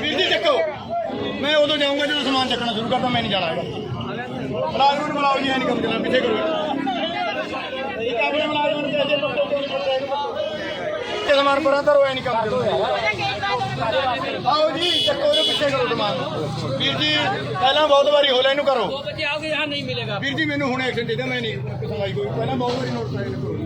ਵੀਰ ਜੀ ਚੱਕੋ। ਮੈਂ ਉਦੋਂ ਜਾਊਂਗਾ ਜਦੋਂ ਸਮਾਨ ਚੱਕਣਾ ਸ਼ੁਰੂ ਕਰਦਾ ਮੈਂ ਨਹੀਂ ਜਾਣਾ ਹੈਗਾ। ਮੁਲਾਜ਼ਮ ਨੂੰ ਬੁਲਾਓ ਜੀ ਐਨ ਕੰਮ ਕਰਨਾ ਪਿੱਛੇ ਕਰੋ। ਇਹ ਕਾਬਲੇ ਮੁਲਾਜ਼ਮ ਨੂੰ ਭੇਜੇ ਤੇ ਸਮਾਨ ਪਰਾਂ ਧਰੋ ਐਨ ਕੰਮ ਕਰੋ ਆਓ ਜੀ ਚੱਕੋ ਇਹਨੂੰ ਪਿੱਛੇ ਕਰੋ ਸਮਾਨ। ਵੀਰ ਜੀ ਪਹਿਲਾਂ ਬਹੁਤ ਵਾਰੀ ਹੋਲਾ ਇਹਨੂੰ ਕਰੋ। 2 ਆਓਗੇ ਯਹਾਂ ਨਹੀਂ ਮਿਲੇਗਾ। ਵੀਰ ਜੀ ਮੈਨੂੰ ਹੁਣ ਐਕਸ਼ਨ ਦੇ ਦੇ ਮੈਂ ਨਹੀਂ ਸੁਣਾਈ ਕੋਈ। ਪਹਿਲਾਂ ਬਹੁਤ ਵਾਰੀ ਨੋਟਿਸ ਆਇਆ ਕਰੋ।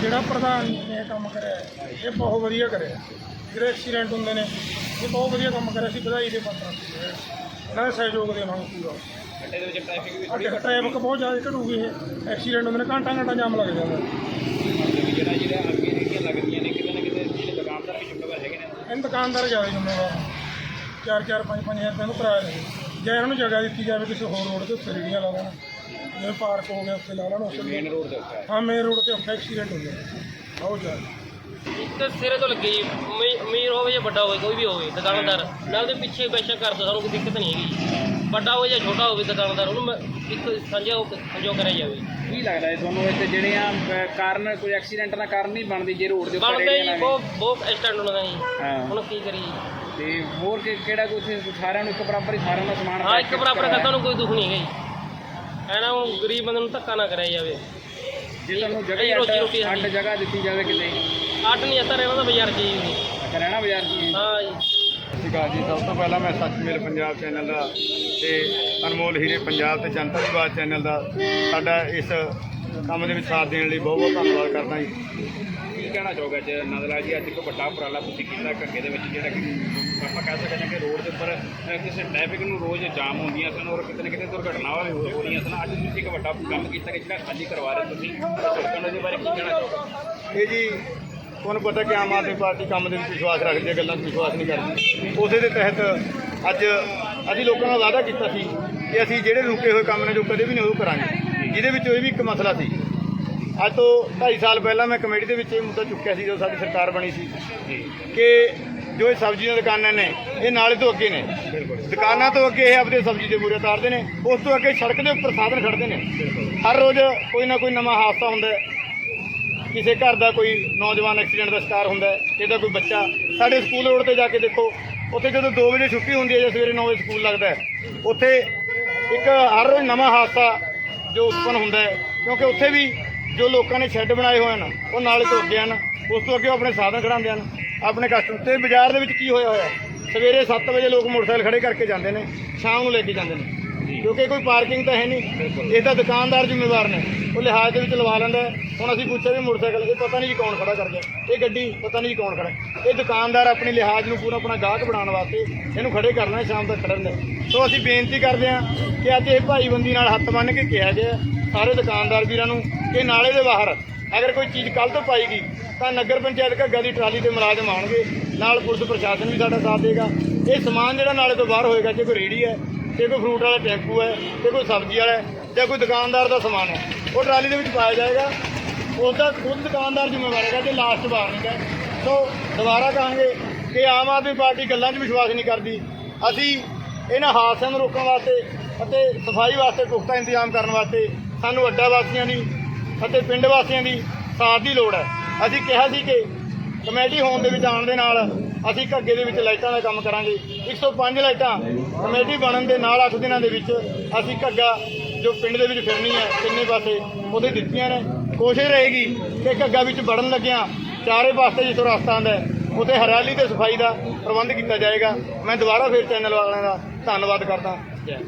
ਜਿਹੜਾ ਪ੍ਰਧਾਨ ਨੇ ਕੰਮ ਕਰਿਆ ਇਹ ਬਹੁਤ ਵਧੀਆ ਕਰਿਆ। ਜਿਹੜੇ ਐਕਸੀਡੈਂਟ ਹੁੰਦੇ ਨੇ ਇਹ ਬਹੁਤ ਵਧੀਆ ਕੰਮ ਕਰਿਆ ਸੀ ਵਧਾਈ ਦੇ ਪਾਤਰ ਦਾ ਸਹਿਯੋਗ ਦੇਵਾਂਗੇ ਪੂਰਾ। ਅੱਡੇ ਦੇ ਵਿੱਚ ਟ੍ਰੈਫਿਕ ਵੀ ਟ੍ਰੈਫਿਕ ਬਹੁਤ ਜ਼ਿਆਦਾ ਘਟੂਗੀ ਇਹ। ਐਕਸੀਡੈਂਟ ਹੁੰਦੇ ਨੇ ਘੰਟਾ ਘੰਟਾ ਜਾਮ ਲੱਗ ਜਾਂਦਾ। ਜਿਹੜਾ ਜਿਹੜਾ ਅੱਗੇ ਜਿਹੜੀਆਂ ਲੱਗਦੀਆਂ ਨੇ ਕਿਤੇ ਨਾ ਕਿਤੇ ਜਿਹੜੇ ਦੁਕਾਨਦਾਰ ਵੀ ਜ਼ਿੰਮੇਵਾਰ ਹੈਗੇ ਨੇ ਇਹਨਾਂ ਦੁਕਾਨਦਾਰ ਜ਼ਿਆਦਾ ਜ਼ਿੰਮੇਵਾਰ। ਚਾਰ ਚਾਰ ਪੰਜ ਪੰਜ ਹਜ਼ਾਰ ਰੁਪਏ ਨੂੰ ਕਿਰਾਇਆ ਦੇ ਜੇ ਇਹਨਾਂ ਨੂੰ ਜਗ੍ਹਾ ਦਿੱਤੀ ਜਾਵੇ ਕਿਸੇ ਹੋਰ ਰੋਡ ਤੇ ਉੱਤੇ ਰੇੜੀਆਂ ਲਾ ਦੇਣ ਜਿਵੇਂ ਪਾਰਕ ਹੋ ਗਿਆ ਉੱਥੇ ਲਾ ਲੈਣ ਉੱਥੇ ਮੇਨ ਰੋਡ ਦੇ ਉੱਤੇ ਹਾਂ ਮੇਨ ਰੋਡ ਤੇ ਉੱਥੇ ਐਕਸੀਡੈਂਟ ਹੁੰਦੇ ਨੇ ਬਹੁਤ ਜ਼ਿਆਦਾ ਤੇ ਸਿਰੇ ਤੋਂ ਲੱਗੇ ਜੀ। ਅਮੀ- ਅਮੀਰ ਹੋਵੇ ਜਾਂ ਵੱਡਾ ਹੋਵੇ ਕੋਈ ਵੀ ਹੋਵੇ ਦੁਕਾਨਦਾਰ। ਨਾਲ ਦੇ ਪਿੱਛੇ ਬੈਸ਼ੱਕ ਕਰ ਦੋ ਸਾਨੂੰ ਕੋਈ ਦਿੱਕਤ ਨਹੀਂ ਹੈਗੀ ਜੀ। ਵੱਡਾ ਹੋਵੇ ਜਾਂ ਛੋਟਾ ਹੋਵੇ ਦੁਕਾਨਦਾਰ ਉਹਨੂੰ ਮੈਂ ਇੱਕ ਸਾਂਝਾ ਹੋ ਸੰਜੋਗ ਕਰਿਆ ਜਾਵੇ। ਕੀ ਲੱਗਦਾ ਹੈ ਤੁਹਾਨੂੰ ਇੱਥੇ ਜਿਹੜੀਆਂ ਅਹ, ਕਾਰਨ ਕੋਈ ਐਕਸੀਡੈਂਟ ਦਾ ਕਾਰਨ ਨਹੀਂ ਬਣਦੀ ਜੇ ਰੋਡ ਦੇ ਉੱਤੇ ਬਣਦੇ ਰੇਹੜੀਆਂ ਜੀ। ਬਹੁਤ ਬਹੁਤ ਐਕਸੀਡੈਂਟ ਹੁੰਦਾ ਜੀ। ਹਾਂ। ਹੁਣ ਕੀ ਕਰੀਏ? ਤੇ ਹੋਰ ਕਿ- ਕਿਹੜਾ ਕੁਝ ਸਾਰਿਆਂ ਨੂੰ ਇੱਕ ਬਰਾਬਰ ਹੀ ਸਾਰਿਆਂ ਦਾ ਸਮਾਨ ਹਾਂ ਇੱਕ ਬਰਾਬਰ ਕਰਤਾ ਨੂੰ ਕੋਈ ਦੁੱਖ ਨਹੀਂ ਹੈਗਾ ਜੀ। ਐਨਾ ਉਹ ਗਰੀਬ ਬੰਦੇ ਨੂੰ ਧੱਕਾ ਨਾ ਕਰਿਆ ਜਾਵੇ। ਜੇ ਤੁਹਾਨੂੰ ਜਗ੍ਹਾ ਰੋਜੀ ਰੋਟੀ ਅੱਡ- ਸਾਡੀ। ਅੱਡ ਜਗ੍ਹਾ ਦਿੱਤੀ ਜਾਵੇ ਕਿਤੇ। ਅੱਡ ਨਹੀਂ ਅਸਰ ਇਹਨਾਂ ਦਾ ਬਾਜ਼ਾਰ ਚ ਜੀ ਅੱਛਾ ਰਹਿਣਾ ਬਾਜ਼ਾਰ ਜੀ ਹਾਂ ਜੀ। ਸਤਿ ਸ਼੍ਰੀ ਅਕਾਲ ਜੀ। ਸਭ ਤੋਂ ਪਹਿਲਾਂ ਮੈਂ ਸੱਚਮੇਲ ਪੰਜਾਬ ਚੈਨਲ ਦਾ ਤੇ ਅਨਮੋਲ ਹੀਰੇ ਪੰਜਾਬ ਤੇ ਜਨਤਾ ਦੀ ਆਵਾਜ਼ ਚੈਨਲ ਦਾ ਸਾਡਾ ਇਸ ਕੰਮ ਦੇ ਵਿੱਚ ਸਾਥ ਦੇਣ ਲਈ ਬਹੁਤ ਬਹੁਤ ਧੰਨਵਾਦ ਕਰਦਾ ਜੀ। ਕੀ ਕਹਿਣਾ ਚਾਹੋਗੇ ਅੱਜ ਨੰਦਲਾ ਜੀ? ਅੱਜ ਇੱਕ ਵੱਡਾ ਉਪਰਾਲਾ ਤੁਸੀਂ ਕੀਤਾ ਘੱਗੇ ਦੇ ਵਿੱਚ, ਜਿਹੜਾ ਕਿ ਆਪਾਂ ਕਹਿ ਸਕਦੇ ਹਾਂ ਕਿ ਰੋਡ ਦੇ ਉੱਪਰ ਕਿਸੇ ਟ੍ਰੈਫਿਕ ਨੂੰ ਰੋਜ਼ ਜਾਮ ਹੁੰਦੀਆਂ ਸਨ ਔਰ ਕਿਤੇ ਨਾ ਕਿਤੇ ਦੁਰਘਟਨਾਵਾਂ ਵੀ ਹੋ ਹੋ ਰਹੀਆਂ ਸਨ। ਅੱਜ ਤੁਸੀਂ ਇੱਕ ਵੱਡਾ ਕੰਮ ਕੀਤਾ ਕਿ ਜਿਹੜਾ ਖਾਲੀ ਕਰਵਾ ਰਹੇ ਤੁਸੀਂ ਸੜਕਾਂ ਦੇ ਬਾਰੇ ਕੀ ਕਹਿਣਾ ਚਾਹੋਗੇ? ਇਹ ਜੀ ਤੁਹਾਨੂੰ ਪਤਾ ਕਿ ਆਮ ਆਦਮੀ ਪਾਰਟੀ ਕੰਮ ਦੇ ਵਿੱਚ ਵਿਸ਼ਵਾਸ ਰੱਖਦੀ ਹੈ, ਗੱਲਾਂ 'ਚ ਵਿਸ਼ਵਾਸ ਨਹੀਂ ਕਰਦੀ। ਉਸੇ ਦੇ ਤਹਿਤ ਅੱਜ ਅਸੀਂ ਲੋਕਾਂ ਨਾਲ ਵਾਅਦਾ ਕੀਤਾ ਸੀ ਕਿ ਅਸੀਂ ਜਿਹੜੇ ਰੁਕੇ ਹੋਏ ਕੰਮ ਨੇ ਜੋ ਕਦੇ ਵੀ ਨਹੀਂ ਉਹ ਕਰਾਂਗੇ। ਜਿਹਦੇ ਵਿੱਚ ਇਹ ਵੀ ਇੱਕ ਮਸਲਾ ਸੀ। ਅੱਜ ਤੋਂ 2.5 ਸਾਲ ਪਹਿਲਾਂ ਮੈਂ ਕਮੇਟੀ ਦੇ ਵਿੱਚ ਇਹ ਮੁੱਦਾ ਚੁੱਕਿਆ ਸੀ, ਜਦੋਂ ਸਾਡੀ ਸਰਕਾਰ ਬਣੀ ਸੀ, ਕਿ ਜੋ ਇਹ ਸਬਜ਼ੀਆਂ ਦੁਕਾਨਾਂ ਨੇ, ਇਹ ਨਾਲੇ ਤੋਂ ਅੱਗੇ ਨੇ। ਦੁਕਾਨਾਂ ਤੋਂ ਅੱਗੇ ਇਹ ਆਪਦੇ ਸਬਜ਼ੀ ਦੇ ਮੂਰੇ ਉਤਾਰਦੇ ਨੇ, ਉਸ ਤੋਂ ਅੱਗੇ ਸੜਕ ਦੇ ਉੱਪਰ ਸਾਧਨ ਖੜਦੇ ਨੇ। ਹਰ ਰੋਜ਼ ਕੋਈ ਨਾ ਕੋਈ ਨਵਾਂ ਹਾਦਸਾ ਹੁੰਦਾ ਕਿਸੇ ਘਰ ਦਾ ਕੋਈ ਨੌਜਵਾਨ ਐਕਸੀਡੈਂਟ ਦਾ ਸ਼ਿਕਾਰ ਹੁੰਦਾ ਹੈ, ਇਹਦਾ ਕੋਈ ਬੱਚਾ, ਸਾਡੇ ਸਕੂਲ ਰੋਡ ਤੇ ਜਾ ਕੇ ਦੇਖੋ, ਉੱਥੇ ਜਦੋਂ 2 ਵਜੇ ਛੁੱਟੀ ਹੁੰਦੀ ਹੈ, ਜਾਂ ਸਵੇਰੇ 9 ਵਜੇ ਸਕੂਲ ਲੱਗਦਾ ਹੈ, ਉੱਥੇ ਇੱਕ ਹਰ ਰੋਜ਼ ਨਵਾਂ ਹਾਦਸਾ ਜੋ ਉਤਪਨ ਹੁੰਦਾ ਹੈ, ਕਿਉਂਕਿ ਉੱਥੇ ਵੀ ਜੋ ਲੋਕਾਂ ਨੇ ਸ਼ੈੱਡ ਬਣਾਏ ਹੋਏ ਹਨ, ਉਹ ਨਾਲੇ ਤੁਰਦੇ ਹਨ, ਉਸ ਤੋਂ ਅੱਗੇ ਉਹ ਆਪਣੇ ਸਾਧਨ ਖੜਾਉਂਦੇ ਹਨ, ਆਪਣੇ ਕਸਟਮਰ ਤੇ ਬਾਜ਼ਾਰ ਦੇ ਵਿੱਚ ਕੀ ਹੋਇਆ ਹੋਇਆ ਸਵੇਰੇ 7 ਵਜੇ ਲੋਕ ਮੋਟਰਸਾਈਕਲ ਖੜੇ ਕਰਕੇ ਜਾਂਦੇ ਨੇ, ਸ਼ਾਮ ਨੂੰ ਲੈ ਕੇ ਜਾਂਦੇ ਨੇ। ਕਿਉਂਕਿ ਕੋਈ ਪਾਰਕਿੰਗ ਤਾਂ ਹੈ ਨਹੀਂ। ਇਹ ਤਾਂ ਦੁਕਾਨਦਾਰ ਜ਼ਿੰਮੇਵਾਰ ਨੇ। ਉਹ ਲਿਹਾਜ਼ ਦੇ ਵਿੱਚ ਲਵਾ ਲੈਂਦਾ। ਹੁਣ ਅਸੀਂ ਪੁੱਛਿਆ ਵੀ ਮੋਟਰਸਾਈਕਲ ਇਹ ਪਤਾ ਨਹੀਂ ਜੀ ਕੌਣ ਖੜਾ ਕਰ ਗਿਆ ਇਹ ਗੱਡੀ ਪਤਾ ਨਹੀਂ ਜੀ ਕੌਣ ਖੜਾ। ਇਹ ਦੁਕਾਨਦਾਰ ਆਪਣੀ ਲਿਹਾਜ਼ ਨੂੰ ਪੂਰਾ ਆਪਣਾ ਗਾਹਕ ਬਣਾਉਣ ਵਾਸਤੇ ਇਹਨੂੰ ਖੜੇ ਕਰਨਾ ਸ਼ਾਮ ਤੱਕ ਖੜਨ ਦੇ। ਸੋ ਅਸੀਂ ਬੇਨਤੀ ਕਰਦੇ ਹਾਂ ਕਿ ਅੱਜ ਇਹ ਭਾਈਬੰਦੀ ਨਾਲ ਹੱਥ ਬੰਨ੍ਹ ਕੇ ਕਿਹਾ ਗਿਆ ਸਾਰੇ ਦੁਕਾਨਦਾਰ ਵੀਰਾਂ ਨੂੰ ਕਿ ਨਾਲੇ ਦੇ ਬਾਹਰ ਅਗਰ ਕੋਈ ਚੀਜ਼ ਕੱਲ ਤੋਂ ਪਾਈ ਗਈ ਤਾਂ ਨਗਰ ਪੰਚਾਇਤ ਘੱਗਾ ਦੀ ਟਰਾਲੀ ਦੇ ਮੁਲਾਜ਼ਮ ਆਉਣਗੇ। ਨਾਲ ਪੁਲਿਸ ਪ੍ਰਸ਼ਾਸਨ ਵੀ ਸਾਡਾ ਸਾਥ ਦੇਗਾ। ਇਹ ਸਮਾਨ ਜਿਹੜਾ ਨਾਲੇ ਤੋਂ ਬਾਹਰ ਹੋਏਗਾ ਜੇ ਕੋਈ ਰੇੜੀ ਹੈ ਜੇ ਕੋਈ ਫਰੂਟ ਵਾਲਾ ਟੈਂਪੂ ਹੈ ਜੇ ਕੋਈ ਸਬਜ਼ੀ ਵਾਲਾ ਹੈ, ਜਾਂ ਕੋਈ ਦੁਕਾਨਦਾਰ ਦਾ ਸਮਾਨ ਹੈ, ਉਹ ਟਰਾਲੀ ਦੇ ਵਿੱਚ ਪਾਇਆ ਜਾਏਗਾ। ਉਸ ਖੁਦ ਦੁਕਾਨਦਾਰ ਜ਼ਿੰਮੇਵਾਰ ਹੈਗਾ, ਜੇ ਲਾਸਟ ਬਾਹਰ ਨਹੀਂ ਸੋ ਦੁਬਾਰਾ ਕਹਾਂਗੇ ਕਿ ਆਮ ਆਦਮੀ ਪਾਰਟੀ ਗੱਲਾਂ 'ਚ ਵਿਸ਼ਵਾਸ ਨਹੀਂ ਕਰਦੀ। ਅਸੀਂ ਇਹਨਾਂ ਹਾਦਸਿਆਂ ਨੂੰ ਰੋਕਣ ਵਾਸਤੇ ਅਤੇ ਸਫ਼ਾਈ ਵਾਸਤੇ ਪੁਖਤਾ ਇੰਤਜ਼ਾਮ ਕਰਨ ਵਾਸਤੇ ਸਾਨੂੰ ਅੱਡਾ ਵਾਸੀਆਂ ਦੀ ਅਤੇ ਪਿੰਡ ਵਾਸੀਆਂ ਦੀ ਸਾਥ ਦੀ ਲੋੜ ਹੈ। ਅਸੀਂ ਕਿਹਾ ਸੀ ਕਿ ਕਮੇਟੀ ਹੋਣ ਦੇ ਵਿੱਚ ਆਉਣ ਦੇ ਨਾਲ ਅਸੀਂ ਘੱਗੇ ਦੇ ਵਿੱਚ ਲਾਈਟਾਂ ਦਾ ਕੰਮ ਕਰਾਂਗੇ। 105 ਲਾਈਟਾਂ ਕਮੇਟੀ ਬਣਨ ਦੇ ਨਾਲ 8 ਦਿਨਾਂ ਦੇ ਵਿੱਚ ਅਸੀਂ ਘੱਗਾ ਜੋ ਪਿੰਡ ਦੇ ਵਿੱਚ ਫਿਰਨੀ ਹੈ ਕਿੰਨੇ ਪਾਸੇ ਉਹਦੇ ਦਿੱਤੀਆਂ ਨੇ। ਕੋਸ਼ਿਸ਼ ਰਹੇਗੀ ਕਿ ਘੱਗਾ ਵਿੱਚ ਵੜਨ ਲੱਗਿਆਂ ਚਾਰੇ ਪਾਸੇ ਜਿੱਥੋਂ ਰਸਤਾ ਆਉਂਦਾ ਹੈ, ਉੱਥੇ ਹਰਿਆਲੀ ਤੇ ਸਫ਼ਾਈ ਦਾ ਪ੍ਰਬੰਧ ਕੀਤਾ ਜਾਏਗਾ। ਮੈਂ ਦੁਬਾਰਾ ਫਿਰ ਚੈਨਲ ਵਾਲਿਆਂ ਦਾ ਧੰਨਵਾਦ ਕਰਦਾ। ਜੈ